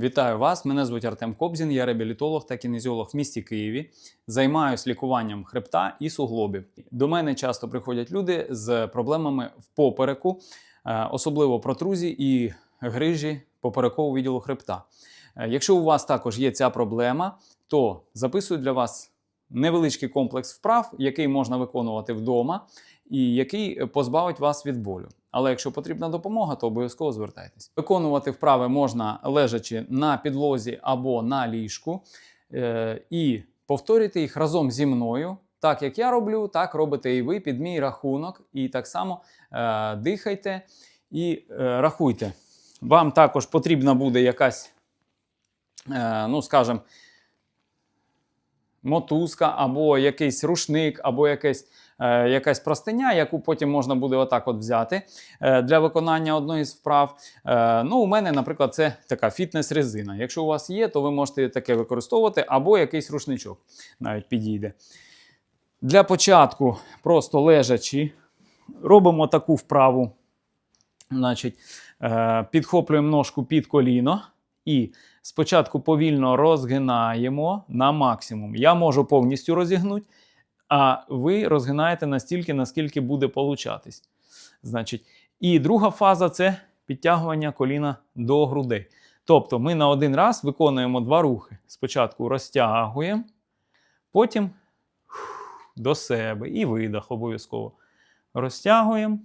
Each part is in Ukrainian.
Вітаю вас! Мене звуть Артем Кобзін, я реабілітолог та кінезіолог в місті Києві. Займаюсь лікуванням хребта і суглобів. До мене часто приходять люди з проблемами в попереку, е, особливо протрузії і грижі поперекового відділу хребта. Е, Якщо у вас також є ця проблема, то записую для вас невеличкий комплекс вправ, який можна виконувати вдома, і який позбавить вас від болю. Але якщо потрібна допомога, то обов'язково звертайтесь. Виконувати вправи можна лежачи на підлозі або на ліжку, е, і повторюйте їх разом зі мною. Так як я роблю, так робите і ви під мій рахунок. І так само е, дихайте і е, рахуйте. Вам також потрібна буде якась, ну скажімо, мотузка, або якийсь рушник, або якесь, е, якась простиня, яку потім можна буде отак от взяти е, для виконання одної з вправ. Е, ну, у мене, наприклад, це така фітнес-резина. Якщо у вас є, то ви можете таке використовувати, або якийсь рушничок навіть підійде. Для початку, просто лежачи, робимо таку вправу. Значить, підхоплюємо ножку під коліно і спочатку повільно розгинаємо на максимум. Я можу повністю розігнути, а ви розгинаєте настільки, наскільки буде получатись. Значить, і друга фаза це підтягування коліна до грудей. Тобто ми на один раз виконуємо два рухи. Спочатку розтягуємо, потім до себе і видох обов'язково. Розтягуємо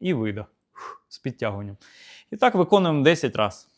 і видох з підтягуванням. І так виконуємо 10 разів.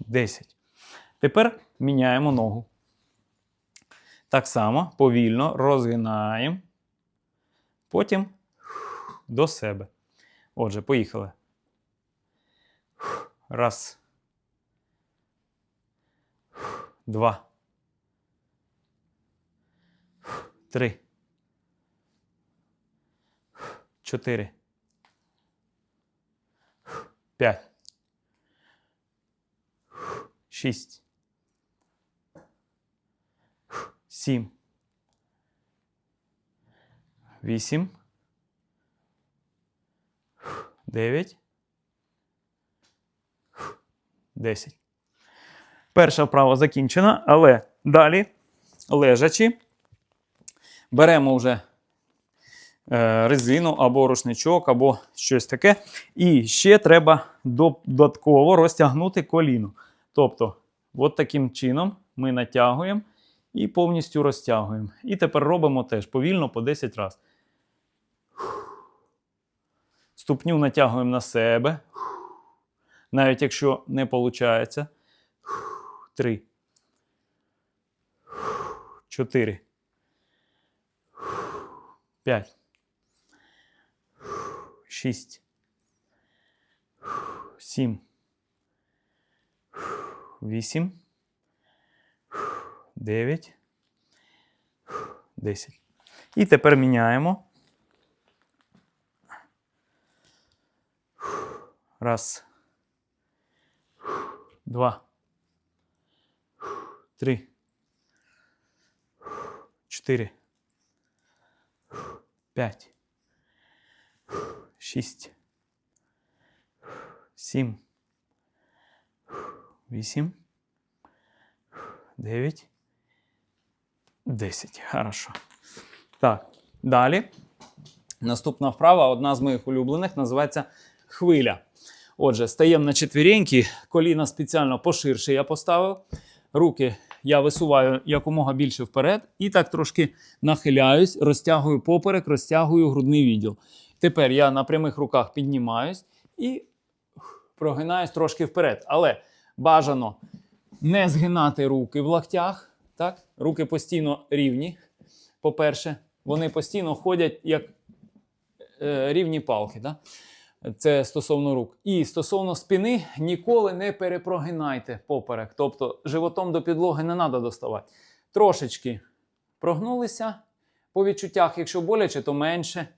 10. Тепер міняємо ногу. Так само повільно розгинаємо. Потім до себе. Отже, поїхали. Раз. Два. Три. Чотири. П'ять. Шість. Сім. Вісім. Дев'ять. Десять. Перша вправа закінчена, але далі, лежачи, беремо вже е, резину або рушничок, або щось таке. І ще треба додатково розтягнути коліно. Тобто, от таким чином ми натягуємо і повністю розтягуємо. І тепер робимо теж повільно по 10 разів. Ступню натягуємо на себе. Навіть якщо не виходить. Три. Чотири. П'ять. Шість. Сім. 8, 9, 10. І тепер міняємо. Раз. Два. Три. Чотири. П'ять. Шість. Сім. 8, 9, 10. Хорошо. Так, далі. Наступна вправа, одна з моїх улюблених, називається хвиля. Отже, стаємо на четвіреньки, коліна спеціально поширше я поставив. Руки я висуваю якомога більше вперед. І так трошки нахиляюсь, розтягую поперек, розтягую грудний відділ. Тепер я на прямих руках піднімаюсь і прогинаюсь трошки вперед. Але бажано не згинати руки в локтях. Так? Руки постійно рівні. По-перше, вони постійно ходять як е, рівні палки. Так? Це стосовно рук. І стосовно спини, ніколи не перепрогинайте поперек. Тобто животом до підлоги не треба доставати. Трошечки прогнулися. По відчуттях, якщо боляче, то менше.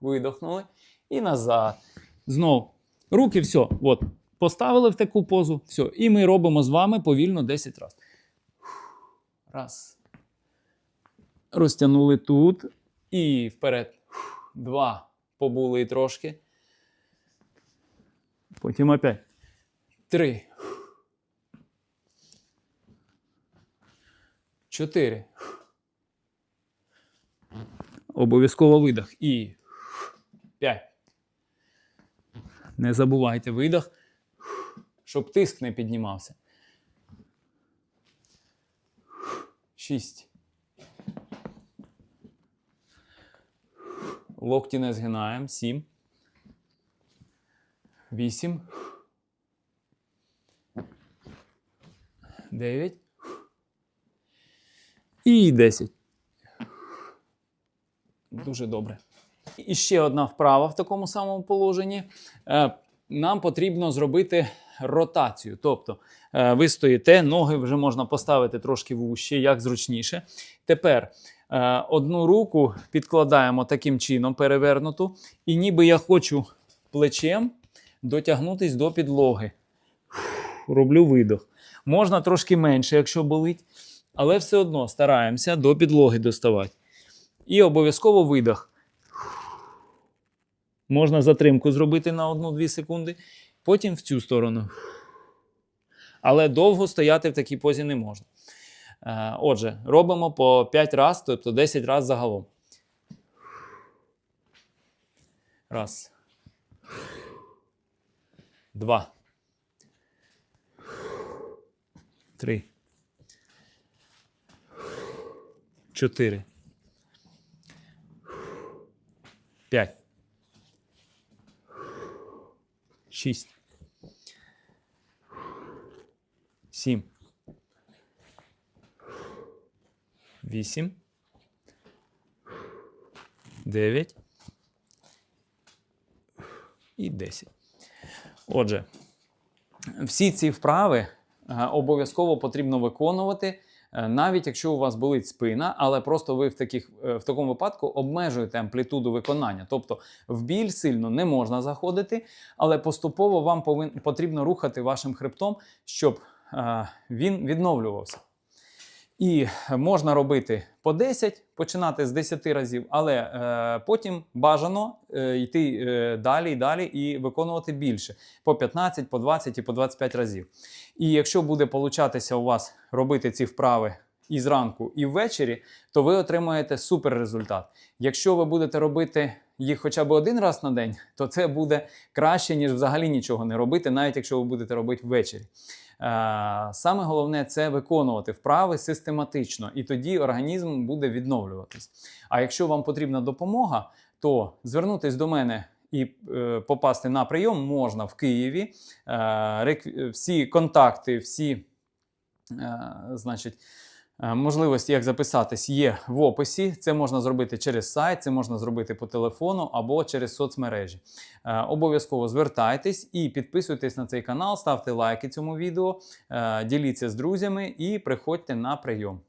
Видохнули. І назад. Знов. Руки, все. От. Поставили в таку позу. Все. І ми робимо з вами повільно 10 разів. Раз. Розтягнули тут. І вперед. Два. Побули трошки. Потім опять. Три. Чотири. Обов'язково видох. І п'ять. Не забувайте видох, щоб тиск не піднімався. Шість. Локті не згинаємо. Сім. Вісім. Дев'ять. І десять. Дуже добре. І ще одна вправа в такому самому положенні. Е, Нам потрібно зробити ротацію. Тобто е, ви стоїте, ноги вже можна поставити трошки вужче, як зручніше. Тепер е, одну руку підкладаємо таким чином, перевернуту, і ніби я хочу плечем дотягнутись до підлоги. Роблю видох. Можна трошки менше, якщо болить, але все одно стараємося до підлоги доставати. І обов'язково видох. Можна затримку зробити на 1-2 секунди, потім в цю сторону. Але довго стояти в такій позі не можна. Е, Отже, робимо по 5 разів, тобто 10 разів загалом. Раз. Два. Три. Чотири. П'ять. Шість. Сім. Вісім. Дев'ять. І десять. Отже, всі ці вправи е, обов'язково потрібно виконувати, е, навіть якщо у вас болить спина, але просто ви в, таких, е, в такому випадку обмежуєте амплітуду виконання. Тобто в біль сильно не можна заходити, але поступово вам потрібно рухати вашим хребтом, щоб він відновлювався. І можна робити по 10, починати з 10 разів, але е, потім бажано е, йти е, далі і далі і виконувати більше по 15, по 20 і по 25 разів. І якщо буде получатися у вас робити ці вправи і зранку, і ввечері, то ви отримаєте супер результат. Якщо ви будете робити їх хоча б один раз на день, то це буде краще, ніж взагалі нічого не робити, навіть якщо ви будете робити ввечері. Е, Саме головне це виконувати вправи систематично, і тоді організм буде відновлюватись. А якщо вам потрібна допомога, то звернутись до мене і е, попасти на прийом можна в Києві. Е, всі контакти, всі е, значить. Е, Можливості, як записатись, є в описі. Це можна зробити через сайт, це можна зробити по телефону або через соцмережі. Е, Обов'язково звертайтесь і підписуйтесь на цей канал, ставте лайки цьому відео, е, діліться з друзями і приходьте на прийом.